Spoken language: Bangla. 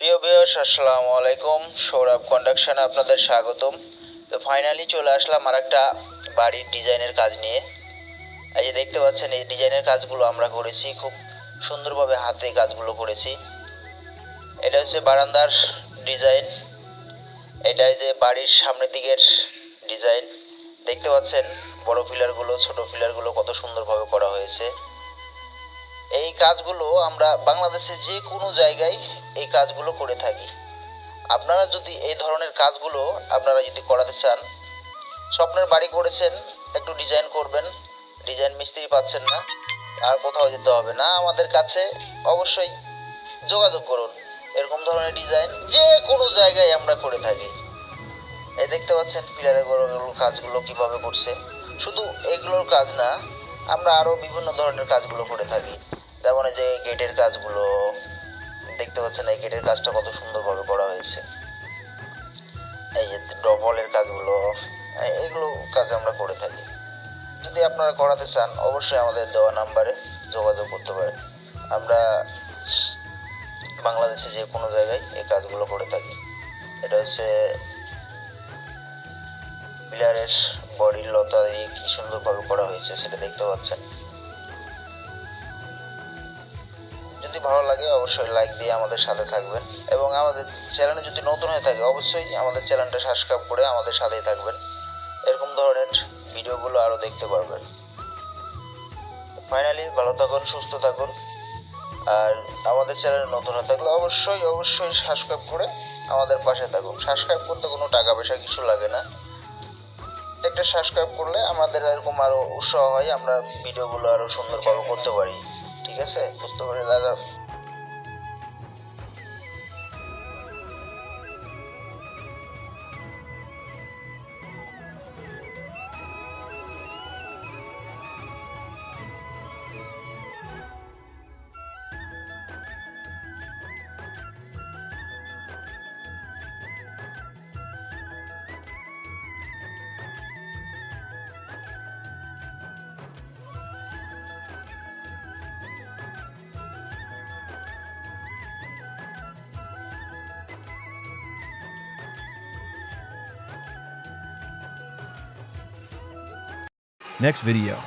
প্রিয় বিয়স আসসালামু আলাইকুম। সৌরভ কন্ডাকশনে আপনাদের স্বাগতম। তো ফাইনালি চলে আসলাম আর একটা বাড়ির ডিজাইনের কাজ নিয়ে। এই যে দেখতে পাচ্ছেন, এই ডিজাইনের কাজগুলো আমরা করেছি, খুব সুন্দরভাবে হাতে কাজগুলো করেছি। এটা হচ্ছে বারান্দার ডিজাইন। এটা যে বাড়ির সামনের দিকের ডিজাইন। দেখতে পাচ্ছেন, বড় পিলারগুলো, ছোট পিলারগুলো কত সুন্দরভাবে করা হয়েছে। কাজগুলো আমরা বাংলাদেশে যে কোনো জায়গায় এই কাজগুলো করে থাকি। আপনারা যদি এই ধরনের কাজগুলো আপনারা যদি করাতে চান, স্বপ্নের বাড়ি করেছেন, একটু ডিজাইন করবেন ডিজাইন মিস্ত্রি পাচ্ছেন না, আর কোথাও যেতে হবে না, আমাদের কাছে অবশ্যই যোগাযোগ করুন। এরকম ধরনের ডিজাইন যে কোনো জায়গায় আমরা করে থাকি। এই দেখতে পাচ্ছেন পিলারের কাজগুলো কীভাবে করছে। শুধু এগুলোর কাজ না, আমরা আরও বিভিন্ন ধরনের কাজগুলো করে থাকি। যেমন এই যে গেটের কাজগুলো দেখতে পাচ্ছেন এই গেটের কাজটা কত সুন্দরভাবে করা হয়েছে। এই যে ডবলের কাজগুলো এগুলো কাজ আমরা করে থাকি। যদি আপনারা করাতে চান, অবশ্যই আমাদের দেওয়া নাম্বারে যোগাযোগ করতে পারেন। আমরা বাংলাদেশে যে কোনো জায়গায় এই কাজগুলো করে থাকি। এটা হচ্ছে পিলারের বডির লতা দিয়ে কি সুন্দরভাবে করা হয়েছে সেটা দেখতে পাচ্ছেন। ভালো লাগে, অবশ্যই লাইক দিয়ে আমাদের সাথে থাকবেন। এবং আমাদের চ্যানেলে যদি নতুন হয়ে থাকে, অবশ্যই আমাদের চ্যানেলটা সাবস্ক্রাইব করে আমাদের সাথেই থাকবেন। এরকম ধরনের ভিডিওগুলো আরও দেখতে পারবেন। ফাইনালি ভালো থাকুন, সুস্থ থাকুন। আর আমাদের চ্যানেলে নতুন হয়ে থাকলে অবশ্যই অবশ্যই সাবস্ক্রাইব করে আমাদের পাশে থাকুন। সাবস্ক্রাইব করতে কোনো টাকা পয়সা কিছু লাগে না। একটা সাবস্ক্রাইব করলে আমাদের এরকম আরও উৎসাহ হয়, আমরা ভিডিওগুলো আরও সুন্দরভাবে করতে পারি। fallece, pues sobre Next video.